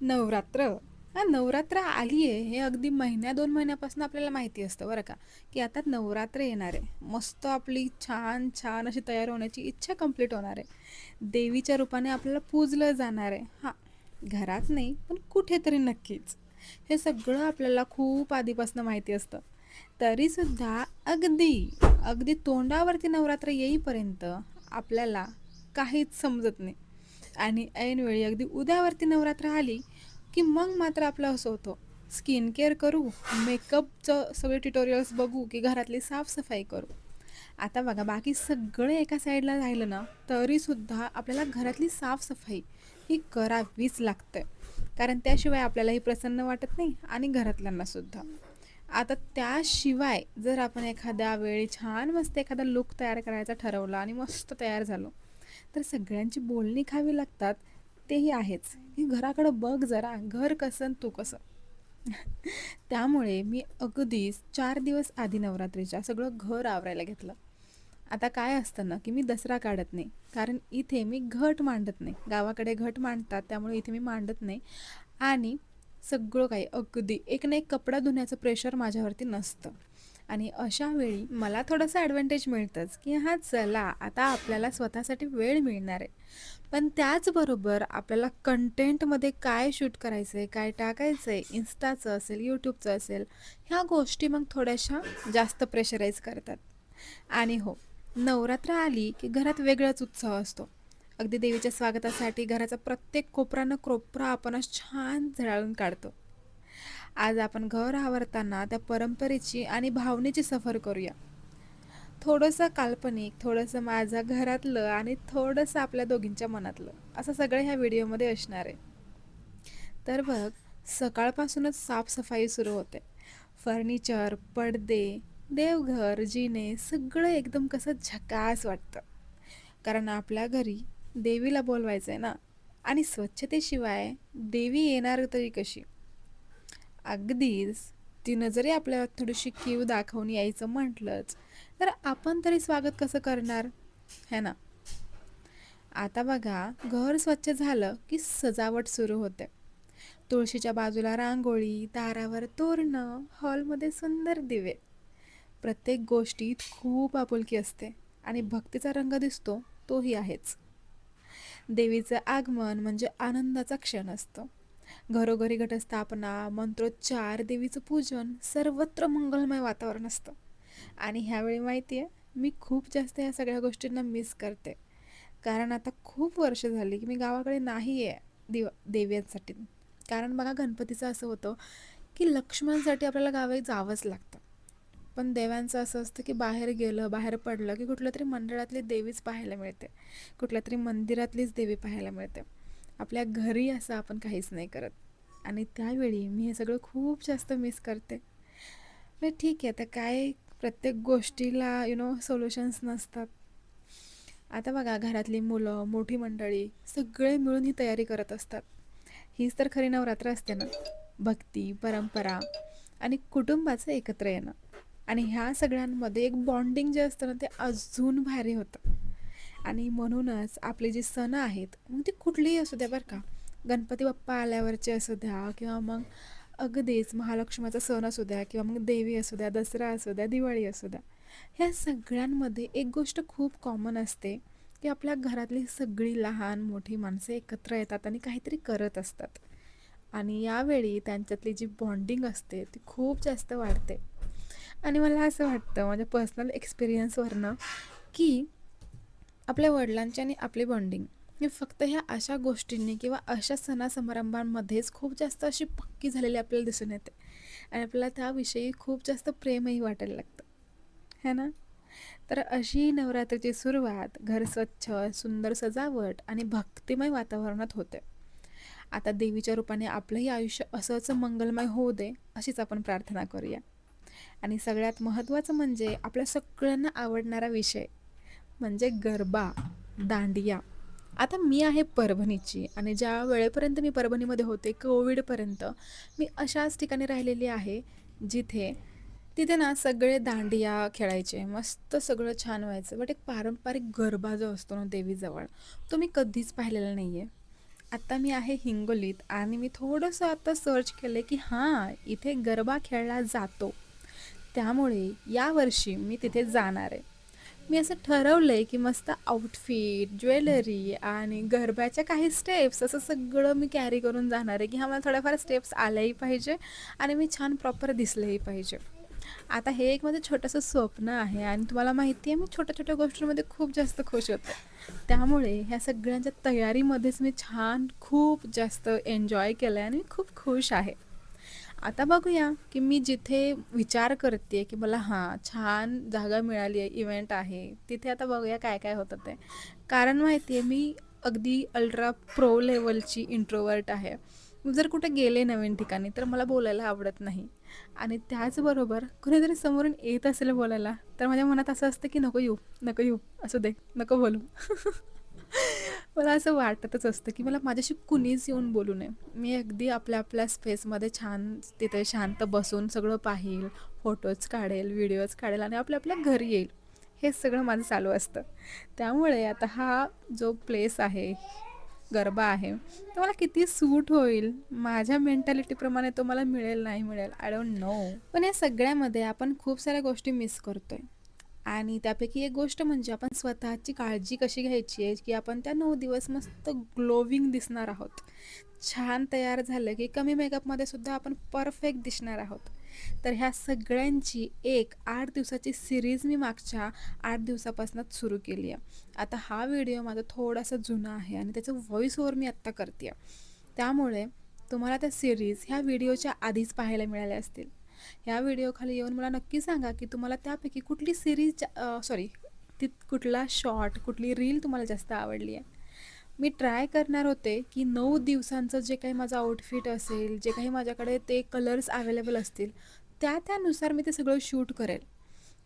नवरात्र. हा नवरात्र आली आहे हे अगदी महिन्या दोन महिन्यापासून आपल्याला माहिती असतं बरं का. की आता नवरात्र येणार आहे. मस्त आपली छान छान अशी तयार होण्याची इच्छा कंप्लीट होणार आहे. देवीच्या रूपाने आपल्याला पूजलं जाणार आहे. हां घरात नाही पण कुठेतरी नक्कीच. हे सगळं आपल्याला खूप आधीपासून माहिती असतं. तरीसुद्धा अगदी अगदी तोंडावरती नवरात्र येईपर्यंत आपल्याला काहीच समजत नाही. आणि ऐनवेळी अगदी उद्यावरती नवरात्र आली की मग मात्र आपलं असं होतं. स्किन केअर करू मेकअपचं सगळे ट्युटोरियल्स बघू की घरातली साफसफाई करू. आता बघा बाकी सगळे एका साईडला राहिलं ना तरीसुद्धा आपल्याला घरातली साफसफाई ही करावीच लागते. कारण त्याशिवाय आपल्यालाही प्रसन्न वाटत नाही आणि घरातल्यांनासुद्धा आता त्याशिवाय जर आपण एखाद्या वेळी छान मस्त एखादा लुक तयार करायचा ठरवला आणि मस्त तयार झालो तर सगळ्यांची बोलणी खावी लागतात तेही आहेच. की घराकडं बघ जरा घर कसं तू कसं. त्यामुळे मी अगदीच चार दिवस आधी नवरात्रीच्या सगळं घर आवरायला घेतलं. आता काय असतं ना की मी दसरा काढत नाही. कारण इथे मी घट मांडत नाही. गावाकडे घट मांडतात त्यामुळे इथे मी मांडत नाही. आणि सगळं काही अगदी एक ना एक कपडा धुण्याचं प्रेशर माझ्यावरती नसतं. आणि अशा वेळी मला थोडंसं ॲडव्हान्टेज मिळतंच की हां चला आता आपल्याला स्वतःसाठी वेळ मिळणार आहे. पण त्याचबरोबर आपल्याला कंटेंटमध्ये काय शूट करायचं आहे काय टाकायचं आहे इन्स्टाचं असेल यूट्यूबचं असेल ह्या गोष्टी मग थोड्याशा जास्त प्रेशराईज करतात. आणि हो नवरात्र आली की घरात वेगळाच उत्साह असतो. अगदी देवीच्या स्वागतासाठी घराचा प्रत्येक कोपरानं कोपरा आपण छान झळाळून काढतो. आज आपण घर आवरताना त्या परंपरेची आणि भावनेची सफर करूया. थोडंसं काल्पनिक थोडंसं माझं घरातलं आणि थोडंसं आपल्या दोघींच्या मनातलं असं सगळं ह्या व्हिडिओमध्ये असणार आहे. तर बघ सकाळपासूनच साफसफाई सुरू होते. फर्निचर पडदे देवघर जिने सगळं एकदम कसं झकास वाटतं. कारण आपल्या घरी देवीला बोलवायचं आहे ना. आणि स्वच्छतेशिवाय देवी येणार तरी कशी? अगदीच. तिनं जरी आपल्याला थोडीशी कीव दाखवून यायचं म्हटलंच तर आपण तरी स्वागत कसं करणार? है ना? आता बघा घर स्वच्छ झालं की सजावट सुरू होते. तुळशीच्या बाजूला रांगोळी दारावर तोरणं हॉलमध्ये सुंदर दिवे. प्रत्येक गोष्टीत खूप आपुलकी असते आणि भक्तीचा रंग दिसतो तोही आहेच. देवीचं आगमन म्हणजे आनंदाचा क्षण असतो. घरोघरी घटस्थापना मंत्रोच्चार देवीचं पूजन सर्वत्र मंगलमय वातावरण असतं. आणि ह्यावेळी माहिती आहे मी खूप जास्त ह्या सगळ्या गोष्टींना मिस करते. कारण आता खूप वर्ष झाली की मी गावाकडे नाही आहे दिव देव्यांसाठी. कारण बघा गणपतीचं असं होतं की लक्ष्मणसाठी आपल्याला गावी जावंच लागतं. पण देवांचं असं असतं की बाहेर गेलं बाहेर पडलं की कुठल्या तरी मंडळातली देवीच पाहायला मिळते. कुठल्या तरी मंदिरातलीच देवी पाहायला मिळते. आपल्या घरी असं आपण काहीच नाही करत. आणि त्यावेळी मी हे सगळं खूप जास्त मिस करते. नाही ठीक आहे आता काय प्रत्येक गोष्टीला यु नो सोल्युशन्स नसतात. आता बघा घरातली मुलं मोठी मंडळी सगळे मिळून ही तयारी करत असतात. हीच तर खरी नवरात्र असते ना. भक्ती परंपरा आणि कुटुंबाचं एकत्र येणं. आणि ह्या सगळ्यांमध्ये एक बॉन्डिंग जे असतं ना ते अजून भारी होतं. आणि म्हणूनच आपले जे सण आहेत मग ते कुठलीही असू द्या बरं का. गणपती बाप्पा आल्यावरचे असू द्या किंवा मग अगदीच महालक्ष्मीचा सण असू द्या किंवा मग देवी असू द्या दसरा असू द्या दिवाळी असू द्या. ह्या सगळ्यांमध्ये एक गोष्ट खूप कॉमन असते की आपल्या घरातली सगळी लहान मोठी माणसं एकत्र येतात आणि काहीतरी करत असतात. आणि यावेळी त्यांच्यातली जी बॉन्डिंग असते ती खूप जास्त वाढते. आणि मला असं वाटतं माझ्या पर्सनल एक्सपिरियन्सवरनं की आपल्या वडिलांची आणि आपली बॉन्डिंग हे फक्त ह्या अशा गोष्टींनी किंवा अशा सणासमारंभांमध्येच खूप जास्त अशी पक्की झालेली आपल्याला दिसून येते. आणि आपल्याला त्याविषयी खूप जास्त प्रेमही वाटायला लागतं. है ना? तर अशी नवरात्रीची सुरुवात घर स्वच्छ सुंदर सजावट आणि भक्तिमय वातावरणात होते. आता देवीच्या रूपाने आपलंही आयुष्य असंच मंगलमय होऊ दे अशीच आपण प्रार्थना करूया. आणि सगळ्यात महत्त्वाचं म्हणजे आपल्या सगळ्यांना आवडणारा विषय म्हणजे गरबा दांडिया. आता मी आहे परभणीची आणि ज्या वेळेपर्यंत मी परभणीमध्ये होते कोविडपर्यंत मी अशाच ठिकाणी राहिलेली आहे जिथे तिथे ना सगळे दांडिया खेळायचे मस्त सगळं छान व्हायचं. बट एक पारंपरिक गरबा जो असतो ना देवीजवळ तो मी कधीच पाहिलेला नाही आहे आत्ता मी आहे हिंगोलीत आणि मी थोडंसं आता सर्च केलं की हां इथे गरबा खेळला जातो. त्यामुळे यावर्षी मी तिथे जाणार आहे. मी असं ठरवलं आहे की मस्त आउटफिट ज्वेलरी आणि गरब्याच्या काही स्टेप्स असं सगळं मी कॅरी करून जाणार आहे की हा मला थोड्याफार स्टेप्स आल्याही पाहिजे आणि मी छान प्रॉपर दिसलंही पाहिजे. आता हे एक माझं छोटंसं स्वप्न आहे आणि तुम्हाला माहिती आहे मी छोट्या छोट्या गोष्टींमध्ये खूप जास्त खुश होते. त्यामुळे ह्या सगळ्यांच्या तयारीमध्येच मी छान खूप जास्त एन्जॉय केलं आहे आणि मी खूप खुश आहे. आता बघूया की मी जिथे विचार करते की मला हां छान जागा मिळाली आहे इव्हेंट आहे तिथे आता बघूया काय काय होतं ते. कारण माहिती आहे मी अगदी अल्ट्रा प्रो लेवलची इंट्रोवर्ट आहे. जर कुठे गेले नवीन ठिकाणी तर मला बोलायला आवडत नाही. आणि त्याचबरोबर कुणीतरी समोरून येत असेल बोलायला तर माझ्या मनात असं असतं की नको येऊ नको येऊ असू दे नको बोलू. मला असं वाटतच असतं की मला माझ्याशी कुणीच येऊन बोलू नये. मी अगदी आपल्या आपल्या स्पेसमध्ये छान तिथे शांत बसून सगळं पाहील फोटोज काढेल व्हिडिओज काढेल आणि आपल्या आपल्या घरी येईल. हे सगळं माझं चालू असतं. त्यामुळे आता हा जो प्लेस आहे गरबा आहे तो मला किती सूट होईल? माझ्या मेंटॅलिटीप्रमाणे तो मला मिळेल नाही मिळेल? आय डोंट नो पण या सगळ्यामध्ये आपण खूप साऱ्या गोष्टी मिस करतोय. आणि त्यापैकी एक गोष्ट म्हणजे आपण स्वतःची काळजी कशी घ्यायची आहे की आपण त्या नऊ दिवस मस्त ग्लोविंग दिसणार आहोत. छान तयार झालं की कमी मेकअपमध्ये सुद्धा आपण परफेक्ट दिसणार आहोत. तर ह्या सगळ्यांची एक आठ दिवसाची सिरीज मी मागच्या आठ दिवसापासूनच सुरू केली आहे. आता हा व्हिडिओ माझा थोडासा जुना आहे आणि त्याचं व्हॉईस ओव्हर मी आत्ता करते त्यामुळे तुम्हाला त्या सिरीज ह्या व्हिडिओच्या आधीच पाहायला मिळाल्या असतील. ह्या व्हिडिओखाली येऊन मला नक्की सांगा की तुम्हाला त्यापैकी कुठली सिरीज सॉरी ती कुठला शॉर्ट कुठली रील तुम्हाला जास्त आवडली आहे? मी ट्राय करणार होते की नऊ दिवसांचं जे काही माझं आउटफिट असेल जे काही माझ्याकडे ते कलर्स अवेलेबल असतील त्या त्यानुसार मी ते सगळं शूट करेल.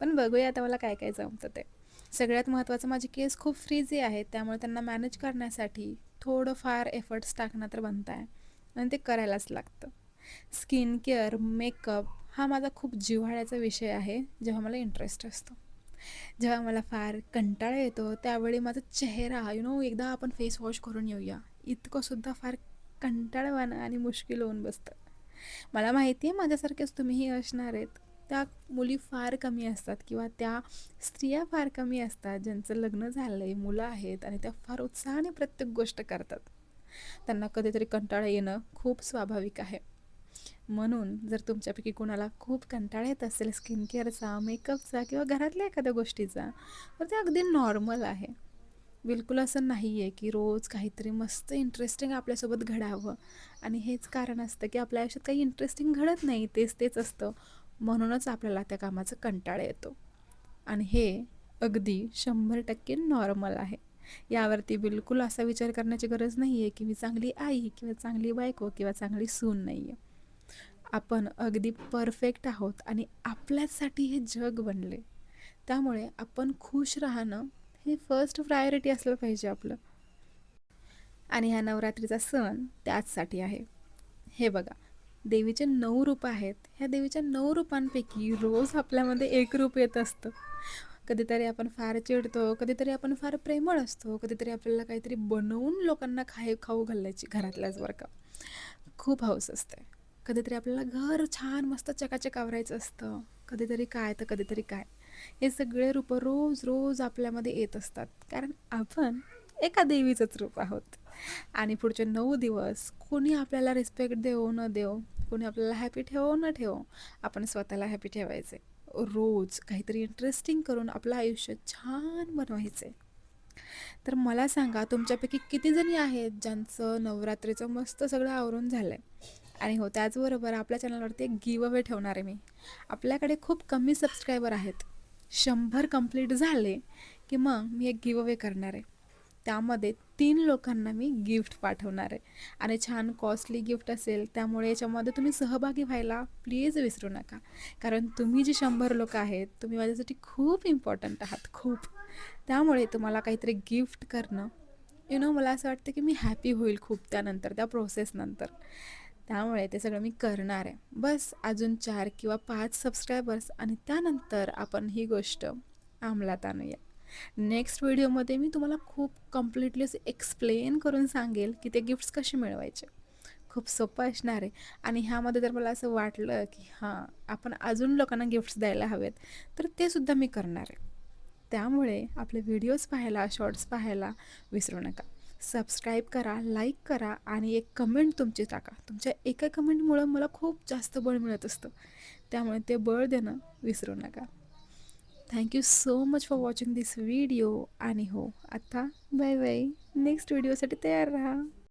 पण बघूया आता मला काय काय जमतं ते. सगळ्यात महत्त्वाचं माझे केस खूप फ्रीजी आहेत त्यामुळे त्यांना मॅनेज करण्यासाठी थोडंफार एफर्ट्स टाकणं तर बनत आहे आणि ते करायलाच लागतं. स्किन केअर मेकअप हा माझा खूप जिव्हाळ्याचा विषय आहे जेव्हा मला इंटरेस्ट असतो. जेव्हा मला फार कंटाळा येतो त्यावेळी माझा चेहरा यु नो एकदा आपण फेस वॉश करून येऊया. इतकंसुद्धा फार कंटाळवाणं आणि मुश्किल होऊन बसतं. मला माहिती आहे माझ्यासारखेच तुम्हीही असणार आहेत. त्या मुली फार कमी असतात किंवा त्या स्त्रिया फार कमी असतात ज्यांचं लग्न झालं आहे मुलं आहेत आणि त्या फार उत्साहाने प्रत्येक गोष्ट करतात. त्यांना कधीतरी कंटाळा येणं खूप स्वाभाविक आहे. म्हणून जर तुमच्यापैकी कोणाला खूप कंटाळा येत असेल स्किन केअरचा मेकअपचा किंवा घरातल्या एखाद्या गोष्टीचा तर ते अगदी नॉर्मल आहे. बिलकुल असं नाही आहे की रोज काहीतरी मस्त इंटरेस्टिंग आपल्यासोबत घडावं. आणि हेच कारण असतं की आपल्या आयुष्यात काही इंटरेस्टिंग घडत नाही तेच तेच असतं. म्हणूनच आपल्याला त्या कामाचा कंटाळा येतो. आणि हे अगदी शंभर टक्के नॉर्मल आहे. यावरती बिलकुल असा विचार करण्याची गरज नाही आहे की मी चांगली आई किंवा चांगली बायको किंवा चांगली सून नाही आहे आपण अगदी परफेक्ट आहोत आणि आपल्याचसाठी हे जग बनले. त्यामुळे आपण खुश राहणं हे फर्स्ट प्रायोरिटी असलं पाहिजे आपलं. आणि ह्या नवरात्रीचा सण त्याचसाठी आहे. हे बघा देवीचे नऊ रूप आहेत. ह्या देवीच्या नऊ रूपांपैकी रोज आपल्यामध्ये एक रूप येत असतं. कधीतरी आपण फार चिडतो कधीतरी आपण फार प्रेमळ असतो कधीतरी आपल्याला काहीतरी बनवून लोकांना खाय खाऊ घालायची घरातल्याच बरं का. खूप हौस असते. कधीतरी आपल्याला घर छान मस्त चकाचक आवरायचं असतं. कधीतरी काय तर कधीतरी काय. हे सगळे रूपं रोज रोज आपल्यामध्ये येत असतात. कारण आपण एका देवीचंच रूप आहोत. आणि पुढचे नऊ दिवस कोणी आपल्याला रिस्पेक्ट देऊ न देऊ कोणी आपल्याला हॅपी ठेवो न ठेवो आपण स्वतःला हॅपी ठेवायचे. रोज काहीतरी इंटरेस्टिंग करून आपलं आयुष्य छान बनवायचं. तर मला सांगा तुमच्यापैकी किती जणी आहेत ज्यांचं नवरात्रीचं मस्त सगळं आवरून झालं आहे आणि हो त्याचबरोबर आपल्या चॅनलवरती एक गिव अवे ठेवणार आहे मी. आपल्याकडे खूप कमी सबस्क्रायबर आहेत. शंभर कंप्लीट झाले की मग मी एक गिव अवे करणार आहे. त्यामध्ये तीन लोकांना मी गिफ्ट पाठवणार आहे. आणि छान कॉस्टली गिफ्ट असेल त्यामुळे याच्यामध्ये तुम्ही सहभागी व्हायला प्लीज विसरू नका. कारण तुम्ही जी शंभर लोक आहेत तुम्ही माझ्यासाठी खूप इम्पॉर्टंट आहात खूप. त्यामुळे तुम्हाला काहीतरी गिफ्ट करणं यु नो मला असं वाटतं की मी हॅपी होईल खूप त्यानंतर त्या प्रोसेसनंतर त्यामुळे ते सगळं मी करणार आहे. बस अजून चार किंवा पाच सबस्क्रायबर्स आणि त्यानंतर आपण ही गोष्ट अंमलात आणूया. नेक्स्ट व्हिडिओमध्ये मी तुम्हाला खूप कम्प्लिटली एक्सप्लेन करून सांगेल की ते गिफ्ट्स कसे मिळवायचे. खूप सोपं असणार आहे. आणि ह्यामध्ये जर मला असं वाटलं की हां आपण अजून लोकांना गिफ्ट्स द्यायला हवेत तर ते सुद्धा मी करणार आहे. त्यामुळे आपले व्हिडिओज पाहायला शॉर्ट्स पाहायला विसरू नका. सबस्क्राईब करा लाईक करा आणि एक कमेंट तुमची टाका. तुमच्या एका कमेंटमुळं मला खूप जास्त बळ मिळत असतं. त्यामुळे ते बळ देणं विसरू नका. Thank you so much for watching this video आणि हो आत्ता बाय बाय नेक्स्ट व्हिडिओसाठी तयार राहा.